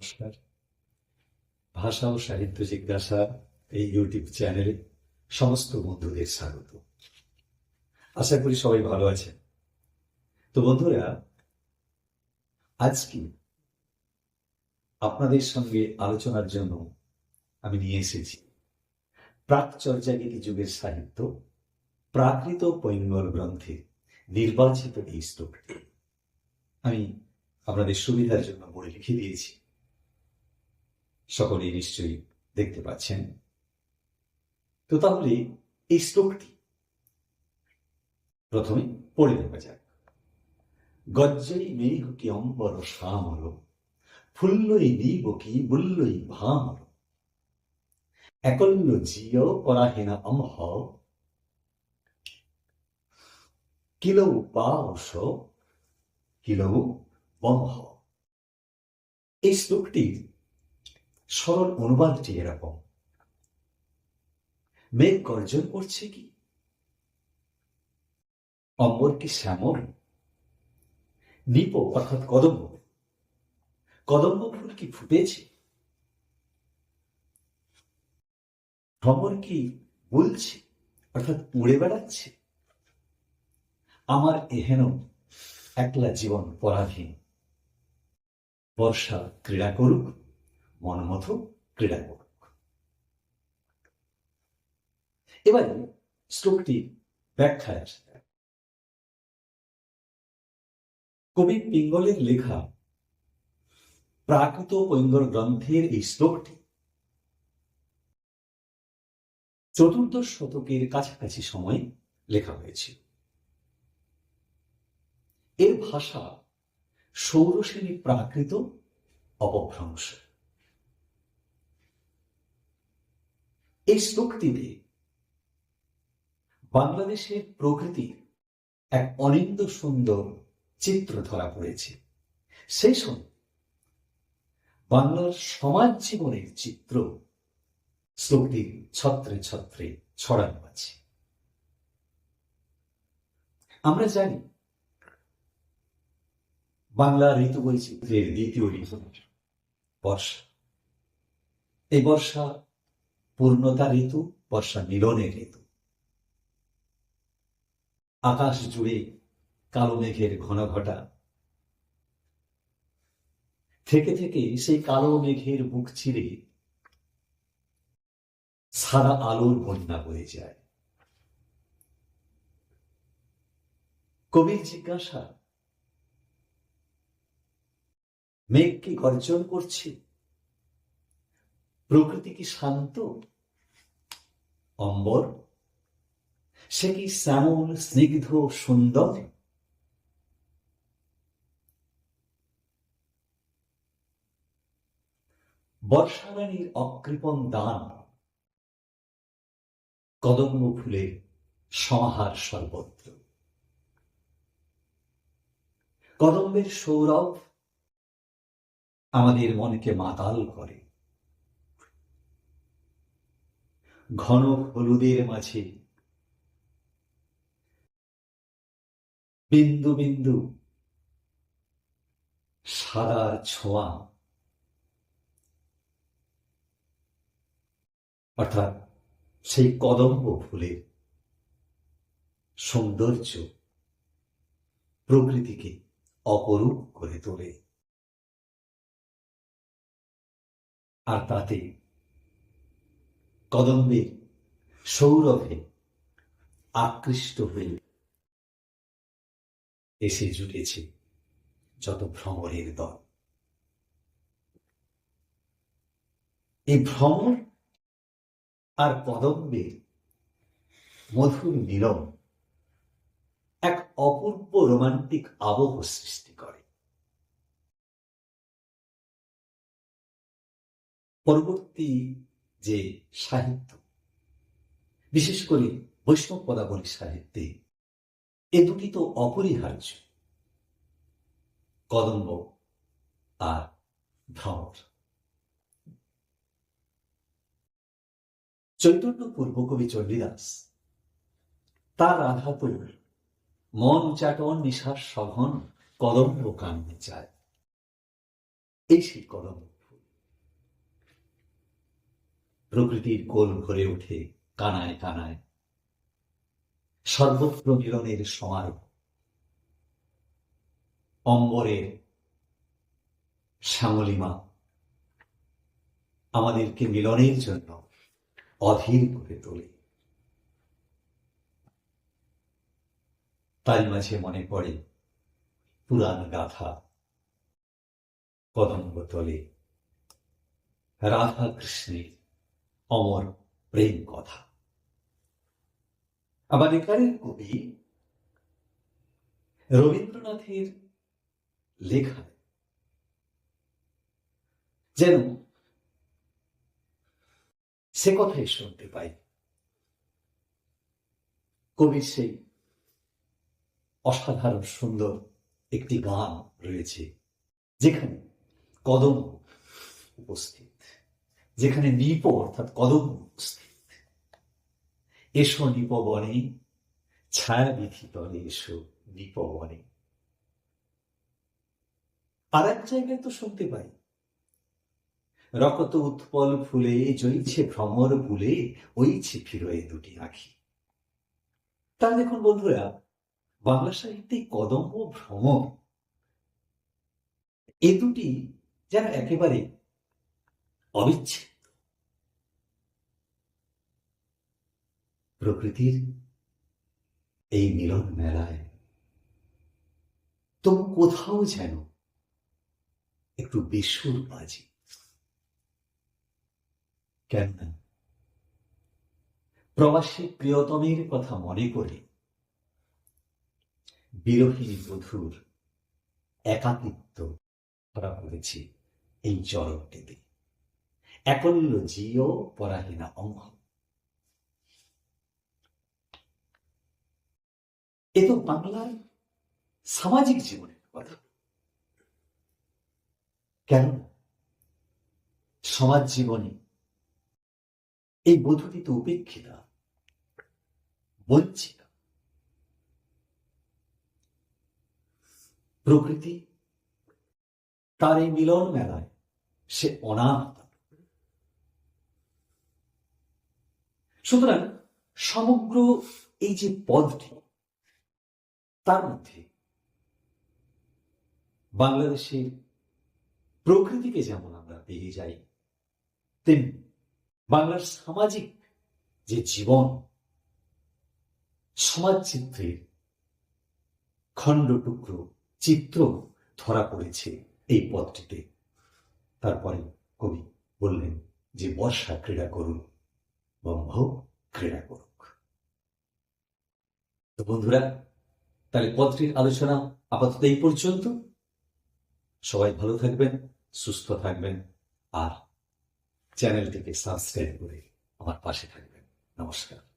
নমস্কার। ভাষা ও সাহিত্য জিজ্ঞাসা এই ইউটিউব চ্যানেলে সমস্ত বন্ধুদের স্বাগত। আশা করি সবাই ভালো আছেন। তো বন্ধুরা, আজকে আপনাদের সঙ্গে আলোচনার জন্য আমি নিয়ে এসেছি প্রাকচর্যাগিরি যুগের সাহিত্য, প্রাকৃত পৈঙ্গল গ্রন্থে নির্বাচিত এই স্তোত্রটি আমি আপনাদের সুবিধার জন্য বই লিখে দিয়েছি। সকলেই নিশ্চয়ই দেখতে পাচ্ছেন। তো তাহলে এই শ্লোকটি প্রথমে পড়ে নেওয়া যাক। গজ্জই মেঘ কি অম্বর শ্যামল, ফুল্লই নীব কি বুল্লই ভামর একল্য জিয় পরাহেনা অমহ। কিলৌ পাশ কিলৌ বমহ এই শ্লোকটির সরল অনুবাদটি এরকম। মেঘ গর্জন করছে কি? অম্বর কি শ্যামল? নিপ অর্থাৎ কদম্ব। কদম্ব ফুল কি ফুটেছে? ভ্রমর কি বলছে? অর্থাৎ উড়ে বেড়াচ্ছে? আমার এহেন একলা জীবন পরাধীন। বর্ষা ক্রীড়া করুক। মনমথ ক্রীড়া করুক এবারে শ্লোকটি ব্যাখ্যায় কবি পিঙ্গলের লেখা প্রাকৃত পৈঙ্গল গ্রন্থের এই শ্লোকটি চতুর্দশ শতকের কাছাকাছি সময়ে লেখা হয়েছিল। এর ভাষা সৌরসেনী প্রাকৃত অপভ্রংশ। এই শ্লোকটিতে বাংলাদেশের প্রকৃতির এক অনিন্দ সুন্দর চিত্র ধরা পড়েছে। সেই সঙ্গে বাংলার সমাজ জীবনের চিত্র শ্লোকটির ছত্রে ছত্রে ছড়ানো আছে। আমরা জানি বাংলা ঋতু বৈচিত্র্যের দ্বিতীয় ঋতু বর্ষা। এই বর্ষা পূর্ণতা ঋতু, বর্ষা মিলনের ঋতু। আকাশ জুড়ে কালো মেঘের ঘন ঘটা। থেকে থেকে সেই কালো মেঘের বুক ছিঁড়ে সারা আলোর বন্যা বয়ে যায়। কবির জিজ্ঞাসা, মেঘ কি গর্জন করছে? প্রকৃতি কি শান্ত? অম্বর সে কি শ্যামল, স্নিগ্ধ, সুন্দর? বর্ষারানীর অকৃপণ দান। কদম্ব ফুলের সমাহার সর্বত্র। কদম্বের সৌরভ আমাদের মনকে মাতাল করে। ঘন হলুদের মাঝে। বিন্দু বিন্দু সাদার ছোঁয়া। অর্থাৎ সেই কদম্ব ফুলের সৌন্দর্য প্রকৃতিকে অপরূপ করে তোলে। আর তাতে কদম্বের সৌরভে আকৃষ্ট হয়ে এসে জুটেছে যত ভ্রমরের দল। এই ভ্রমর আর কদম্বের মধুর মিলন এক অপূর্ব রোমান্টিক আবহ সৃষ্টি করে। পরবর্তী যে সাহিত্য, বিশেষ করে বৈষ্ণব পদাবলী সাহিত্যে, এ দুটি তো অপরিহার্য। কদম্ব আর ভ্রমর চৈতন্য পূর্বকবি চণ্ডীদাস, তার আঘাত মন চাটন নিশার সঘন কদম্ব কান্নে চায়। এই সেই কদম্ব ফুল প্রকৃতির কোল ভরে ওঠে কানায় কানায় সর্বত্র মিলনের সমারোহ। অম্বরের শ্যামলিমা আমাদেরকে মিলনের জন্য অধীর করে তোলে। তাই মাঝে মনে পড়ে পুরাণ গাথা কদম্ব তলে। রাধা কৃষ্ণের অমর প্রেম কথা। আবার কবি রবীন্দ্রনাথের লেখা। যেন সে কথাই শুনতে পাই। কবির সেই অসাধারণ সুন্দর একটি গান রয়েছে, যেখানে কদম উপস্থিত। যেখানে নিপ অর্থাৎ কদম উপস্থিত। এসো নিপবনে ছায়া বিধি তলে এসো নিপবনে আর এক জায়গায় তো শুনতে পাই, রকত উৎপল ফুলে জইছে ভ্রমর ভুলে ওইছে ফিরোয় দুটি আঁখি। তা দেখুন বন্ধুরা, বাংলা সাহিত্যে কদম ও ভ্রমর, এ দুটি যেন একেবারে অবিচ্ছেদ্য। প্রকৃতির এই মিলন মেলায়। তবু কোথাও যেন একটু বেসুর বাজি। কেন প্রবাসী প্রিয়তমের কথা মনে করে বিরোহিনী বধুর একাকিত্ব ধরা পড়েছে এই চরণটিতে একল্য জিও পরাহীনা অঙ্গ। এ তো বাংলার সামাজিক জীবনের কথা। কেন? সমাজ জীবনে এই বধূটি তো উপেক্ষিতা, বঞ্চিতা, প্রকৃতি তার এই মিলন মেলায় সে অনাহত। সুতরাং সমগ্র এই যে পদটি তার মধ্যে বাংলাদেশের প্রকৃতিকে যেমন আমরা পেয়ে যাই, তেমনি বাংলার সামাজিক যে জীবন সমাজ চিত্রের খণ্ড টুকরো, চিত্র ধরা পড়েছে এই পদটিতে তারপরে কবি বললেন যে, বর্ষা ক্রীড়া করুন, ব্রহ্ম ক্রীড়া করুক। তো বন্ধুরা তাহলে পদটির আলোচনা আপাতত এই পর্যন্ত। সবাই ভালো থাকবেন, সুস্থ থাকবেন, আর চ্যানেলটিকে সাবস্ক্রাইব করে আমার পাশে থাকবেন। নমস্কার।